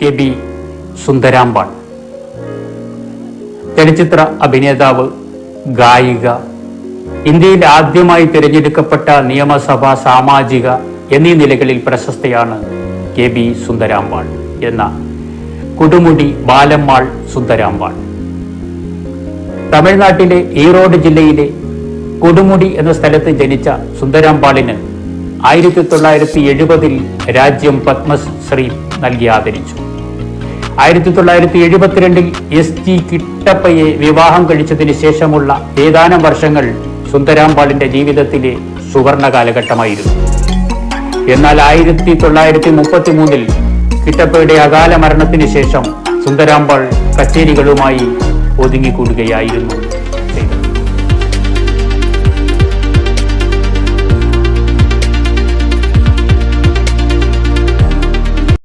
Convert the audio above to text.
K B Sundarambal. ചലച്ചിത്ര അഭിനേതാവ് ഗായിക ഇന്ത്യയിൽ ആദ്യമായി തിരഞ്ഞെടുക്കപ്പെട്ട നിയമസഭ സാമാജിക എന്നീ നിലകളിൽ പ്രശസ്തയാണ് കെ ബി സുന്ദരാമ്പാൾ എന്ന കൊടുമുടി ബാലമ്മാൾ സുന്ദരാമ്പാൾ. തമിഴ്നാട്ടിലെ ഈറോഡ് ജില്ലയിലെ കൊടുമുടി എന്ന സ്ഥലത്ത് ജനിച്ച സുന്ദരാമ്പാളിന് ആയിരത്തി തൊള്ളായിരത്തി എഴുപതിൽ രാജ്യം പത്മശ്രീ നൽകി ആദരിച്ചു. ആയിരത്തി തൊള്ളായിരത്തി എഴുപത്തിരണ്ടിൽ എസ് ജി കിട്ടപ്പയെ വിവാഹം കഴിച്ചതിന് ശേഷമുള്ള ഏതാനും വർഷങ്ങൾ സുന്ദരാമ്പാളിന്റെ ജീവിതത്തിലെ സുവർണ കാലഘട്ടമായിരുന്നു. എന്നാൽ ആയിരത്തി തൊള്ളായിരത്തി മുപ്പത്തി മൂന്നിൽ കിട്ടപ്പയുടെ അകാല മരണത്തിന് ശേഷം സുന്ദരാമ്പാൾ കച്ചേരികളുമായി ഒതുങ്ങിക്കൂടുകയായിരുന്നു.